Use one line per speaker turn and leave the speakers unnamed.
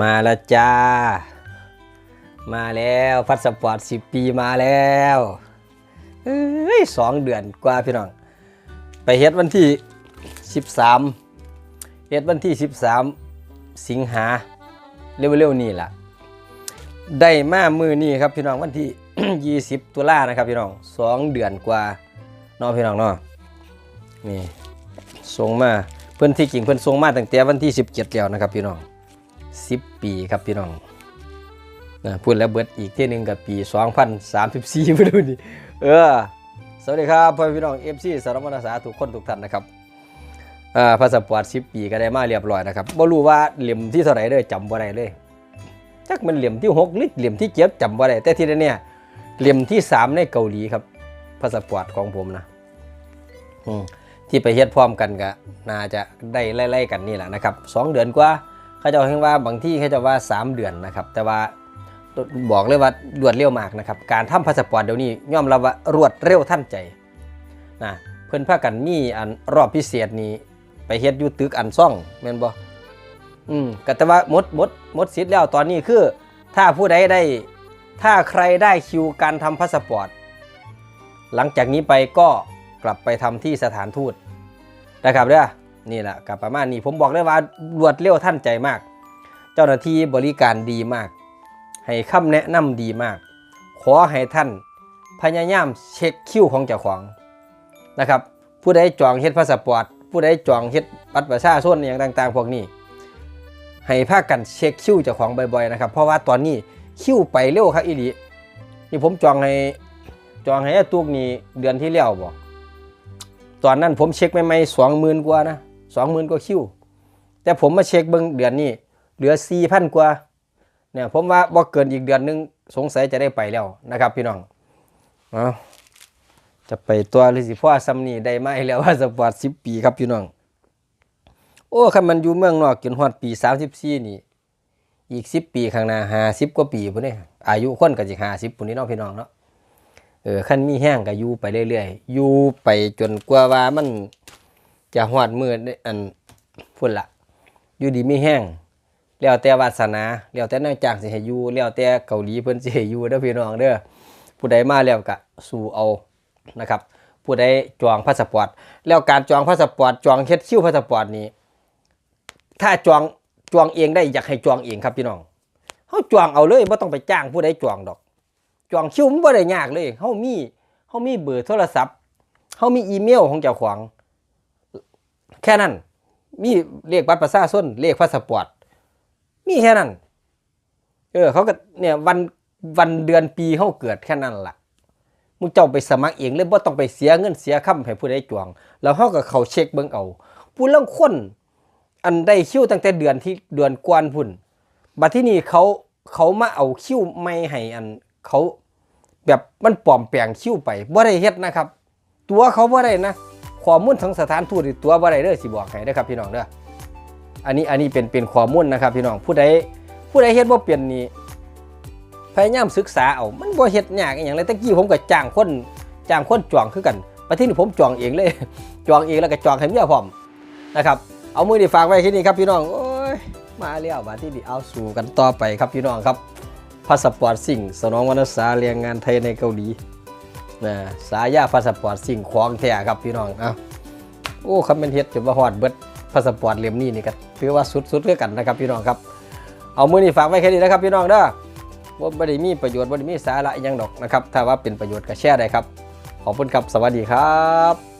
มาแล้วจ้า มาแล้วพัสปอร์ตสิปีมาแล้วเอ้ยสองเดือนกว่าพี่น้อง ไปเฮ็ดวันที่13เฮ็ดวันที่13สิงหาเร็วๆนี่ล่ะ ได้มามือนี่ครับพี่น้องวันที่20ตุลานะครับพี่น้องสองเดือนกว่าเน้องพี่น้องเนาะนี่ส่งมาเพื่อนที่จริงเพื่อนส่งมาตั้งแต่วันที่17แล้วนะครับพี่น้อง 10 ปีครับพี่น้องนะพูดแล้วเบิดอีกที่หนึ่งกับปี 2034มาดูดิเออ สวัสดีครับพ่อพี่น้อง FC สารวัตรสาทุกคนทุกท่านนะครับอ่าพาสปอร์ต10 ปีก็ได้มาเรียบร้อยนะครับบ่รู้ว่าเหลี่ยมที่เท่าไหร่เลยจำบ่ได้เลยจักมันเหลี่ยมที่6หรือเหลี่ยมที่7จำบ่ได้แต่ที่แน่ๆเหลี่ยมที่ 3 ในเกาหลีครับพาสปอร์ตของผมนะอืมที่ไปเฮ็ดพร้อมกันก็น่าจะได้ไล่ๆกันนี่แหละนะครับสองเดือนกว่า เขาจะเห็นว่าบางที่เขาจะว่า 3 เดือนนะครับ แต่ว่าบอกเลยว่ารวดเร็วมากนะครับ การทำพาสปอร์ตเดี๋ยวนี้ย่อมรับว่ารวดเร็วทันใจนะเพิ่อนพากันมีอันรอบพิเศษนี้ ไปเฮ็ดอยู่ตึกอันซ่องแม่นบ่อืมก็แต่ว่าหมดหมดหมดสิทธิ์แล้วตอนนี้คือ ถ้าผู้ใดได้ ถ้าใครได้คิวการทำพาสปอร์ตหลังจากนี้ไปก็กลับไปทำที่สถานทูตนะครับเด้อ นี่แหละกับประมาณนี้ผมบอกเลยว่ารวดเร็วท่านใจมาก เจ้าหน้าที่บริการดีมาก ให้คำแนะนำดีมาก ขอให้ท่านพยายามเช็คคิวของเจ้าของนะครับ ผู้ใดจองเฮ็ดพาสปอร์ตผู้ใดจองเฮ็ดบัตรประชาชนอย่างต่าง ๆ พวกนี้ ให้พากันเช็คคิวเจ้าของบ่อยๆนะครับ เพราะว่าตอนนี้คิวไปเร็วครับอีหลีนี่ผมจองให้จองให้ตุกนี่เดือนที่แล้วบ่ตอนนั้นผมเช็คไม่ไม่สองหมื่นกว่านะ สองหมื่นกว่าคิว แต่ผมมาเช็คเบิ่งเดือนนี้ เหลือสี่พันกว่าเนี่ยผมว่าบ่เกินอีกเดือนหนึงสงสัยจะได้ไปแล้วนะครับ พี่น้องเอาจะไปตัวหรือสิพ่อซัมนี่ได้ไหมแล้วว่าสปอร์ตสิบปีครับพี่น้องโอ้คันมันอยู่เมืองนอกจนฮอดปี34นี่ อีก10ปีข้างหน้า50กว่าปีพุ่นนี่อายุคนก็สิ50พุ่นนี่เนาะพี่น้องเนาะเออคันมีแห้งก็อยู่ไปเรื่อยๆอยู่ไปจนกว่าว่ามัน จะฮอดมือได้อันพุ่นละอยู่ดีไมีแห้งแล้วแต่วาสนาแล้วแต่นายจ้างสิให้อยู่แล้วแต่เกาหลีเพิ่นสิให้อยู่เด้อพี่น้องเด้อผู้ใดมาแล้วก็สู้เอานะครับ ผู้ใดจองพาสปอร์ตแล้วการจองพาสปอร์ตจองเฮ็ดคิวพาสปอร์ตนี้ถ้าจองจองเองได้อยากให้จองเองครับพี่น้องเขาจองเอาเลยไม่ต้องไปจ้างผู้ใดจองดอก จองคิวมันบ่ได้ยากเลยเขามีเขามีเบอร์โทรศัพท์เขามีอีเมลของเจ้าของ แค่นั้น มีเลขบัตรประชาชนเลขพาสปอร์ต มีแค่นั้น เออ เขาก็เนี่ยวันวันเดือนปีเขาเกิดแค่นั้นล่ะ มึงเจ้าไปสมัครเองเลยบ่ต้องไปเสียเงินเสียค่ำให้ผู้ใดจองแล้วเขาก็เขาเช็คเบิ่งเอาผู้ลางคนอันได้คิวตั้งแต่เดือนที่เดือนกวนพุ่น บัดที่นี่เขาเขามาเอาคิวไม่ให้อันเขาแบบมันปลอมแปลงคิวไปบ่ได้เฮ็ดนะครับ ตัวเขาบ่ได้นะ ข้อมูลทั้งสถานทูตตัวบ่ได้เด้อสิบอกให้เด้อครับพี่น้องเด้ออันนี้อันนี้เป็นเป็นข้อมูลนะครับพี่น้องผู้ใดผู้ใดเฮ็ดบ่เป็นนี่พยายามศึกษาเอามันบ่เฮ็ดยากอย่างเลยตะกี้ผมก็จ้างคนจ้างคนจองคือกันบัดที่นี่ผมจองเองเลยจองเองแล้วก็จองให้เมียพร้อมนะครับเอามือดีฝากไว้ที่นี่ครับพี่น้องโอ้ยมาเรียวมาที่ดีเอาสู่กันต่อไปครับพี่น้องครับพาสปอร์ตสิ่งสนองวรรณสาเรียงงานไทยในเกาหลี นะสายาพาสปอร์ตสิ่งของแท้ครับพี่น้องเอาโอ้คำเป็นเฮ็ดจนว่าฮอดเบิดพาสปอร์ตเล่มนี้นี่ก็ถือว่าสุดๆเือกันนะครับพี่น้องครับ เอามือนี่ฝากไว้แค่นี้นะครับพี่น้องเด้อว่าบริมีประโยชน์บริมีสาระยังดอกนะครับ ถ้าว่าเป็นประโยชน์ก็แชร์ได้ครับ ขอบคุณครับ สวัสดีครับ